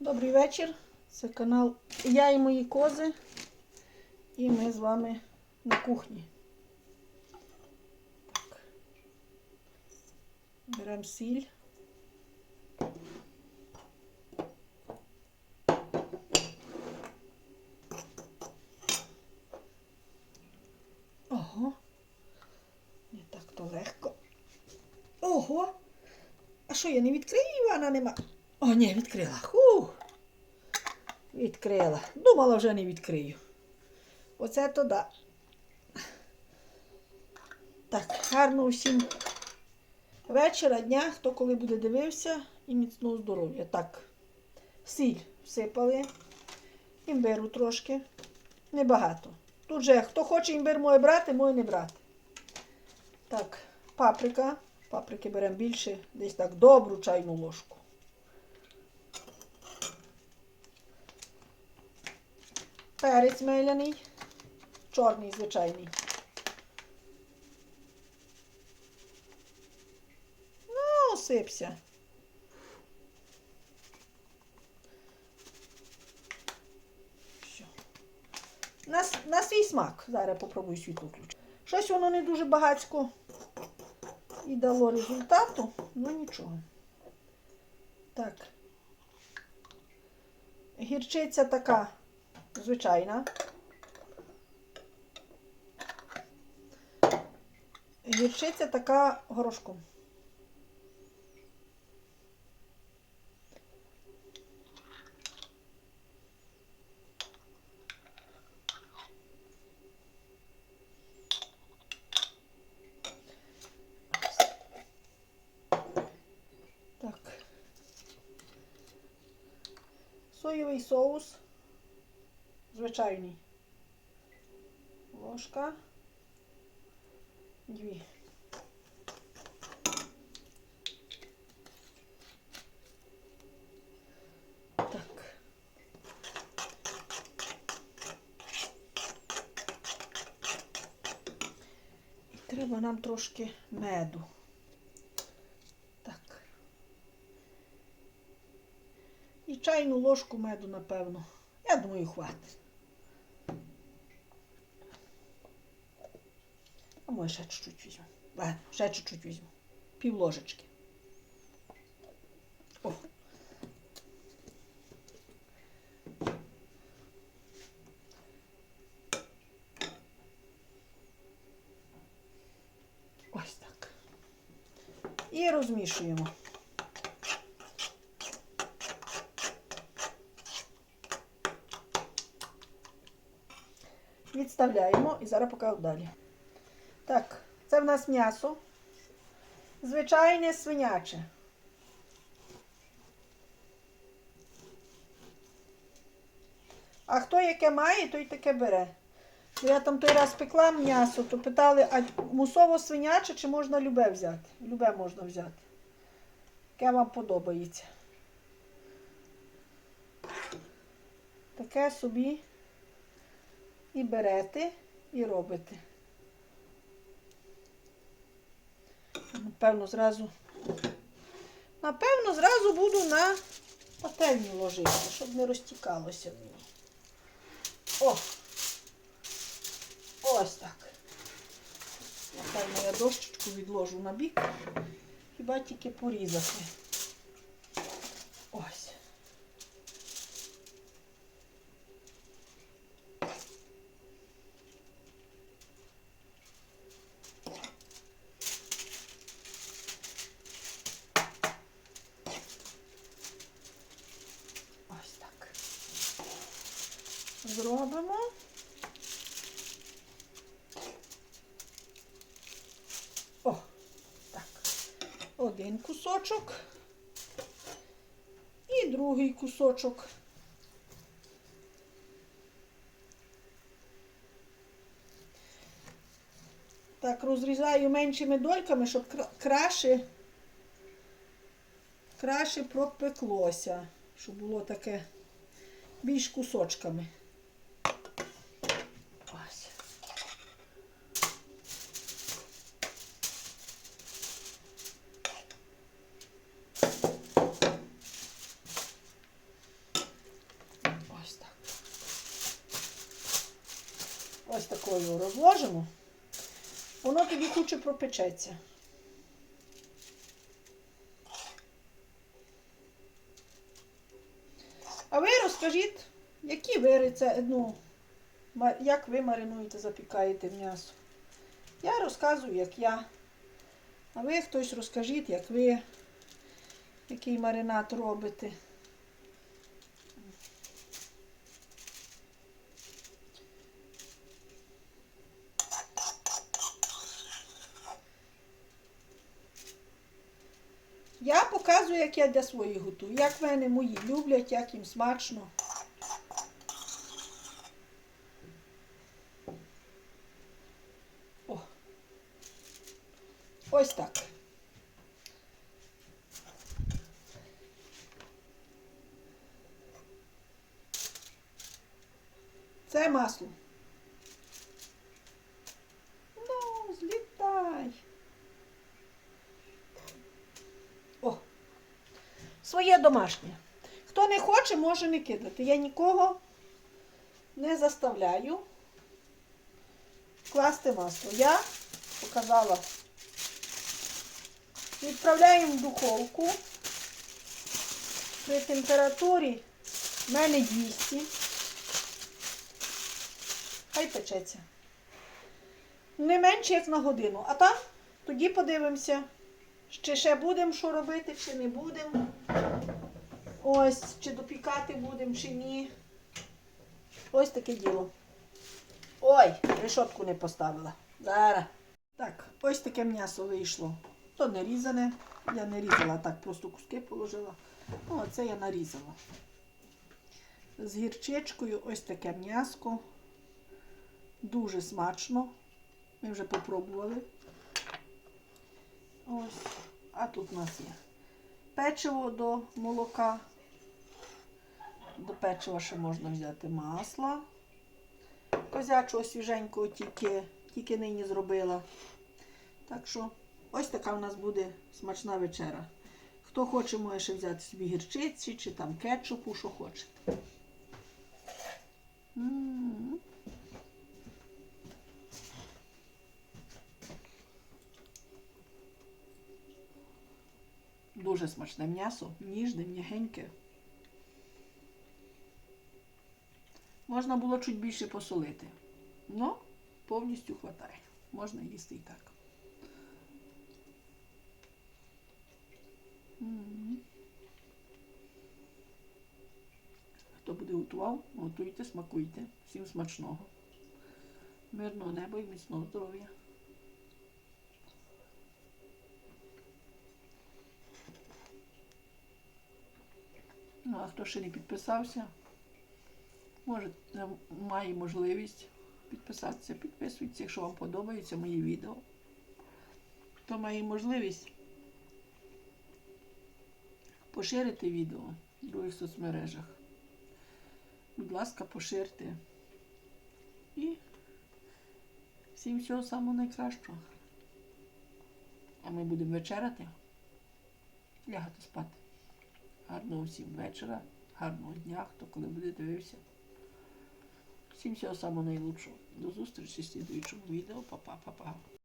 Добрий вечір. Це канал Я і мої кози. І ми з вами на кухні. Так. Беремо сіль. Ого. Не так то легко. Ого. А що я не відкрию Івана нема? О, ні, відкрила. Відкрила. Думала, вже не відкрию. Оце то да. Так, гарно усім вечора, дня, хто коли буде дивився, і міцного здоров'я. Так, сіль всипали, імбиру трошки. Небагато. Тут же хто хоче імбир може брати, може не брати. Так, паприка. Паприки беремо більше, десь так добру чайну ложку. Перець меляний, чорний звичайний. Ну, осипся. Все. На, на свій смак. Зараз попробую світло включити. Щось воно не дуже багацько і дало результату, ну нічого. Так. Гірчиця така звичайна. Гірчиця така горошком. Так. Соєвий соус. Звичайний. Ложка. Дві. Треба нам трошки меду. Так. І чайну ложку меду, напевно. Я думаю, хватить. А може ще чуть-чуть візьму. Ладно, ще чуть-чуть візьму. Пів ложечки. О. Ось так. І розмішуємо. Відставляємо і зараз покажу далі. Так, це в нас м'ясо. Звичайне свиняче. А хто яке має, той таке бере. Я там той раз пекла м'ясо, то питали, а мусово свиняче чи можна любе взяти? Любе можна взяти. Яке вам подобається. Таке собі і берете, і робите. Напевно, зразу. Напевно, зразу буду на пательню ложити, щоб не розтікалося мені. О! Ось так. Напевно, я дощечку відложу на бік. Хіба тільки порізати. Ось. Ось так. Зробимо. О, так. Один кусочок. І другий кусочок. Так, розрізаю меншими дольками, щоб краще, краще пропеклося, щоб було таке більш кусочками. Ось. Ось такою розложимо, воно тоді хуче пропечеться. А ви розкажіть, які ви рецепти, ну, як ви маринуєте, запікаєте м'ясо. Я розказую, як я. А ви хтось розкажіть, як ви, який маринад робите. Я показую, як я для своїх готую. Як в мене мої люблять, як їм смачно. О. Ось так. Це масло. Ну, злітай. О, своє домашнє. Хто не хоче, може не кидати. Я нікого не заставляю класти масло. Я показала. Відправляємо в духовку при температурі в мене 200. Хай печеться. Не менше, як на годину. А там тоді подивимося, чи ще будемо що робити, чи не будемо. Ось, чи допікати будемо, чи ні. Ось таке діло. Ой, решотку не поставила. Зараз. Так, ось таке м'ясо вийшло. То не різане. Я не різала, так просто куски положила. Ну, а це я нарізала. З гірчичкою ось таке м'яско. Дуже смачно. Ми вже попробували. Ось. А тут у нас є печиво до молока. До печива ще можна взяти масла. Козячого свіженького тільки, тільки нині зробила. Так що ось така у нас буде смачна вечера. Хто хоче, може ще взяти собі гірчиці чи там кетчупу, що хочете. М. Дуже смачне м'ясо, ніжне, м'ягеньке. Можна було чуть більше посолити. Ну, повністю хватає. Можна їсти і так. Хто буде готував, готуйте, смакуйте. Всім смачного. Мирного неба і міцного здоров'я. Ну, а хто ще не підписався, може, має можливість підписатися. Підписуйтесь, якщо вам подобаються мої відео. Хто має можливість поширити відео в других соцмережах. Будь ласка, поширте. І всім всього самого найкращого. А ми будемо вечеряти, лягати спати. Гарного всім вечора, гарного дня, хто коли буде дивився. Всім всього самого найлучшого. До зустрічі в слідуючому відео. Па-па, па-па.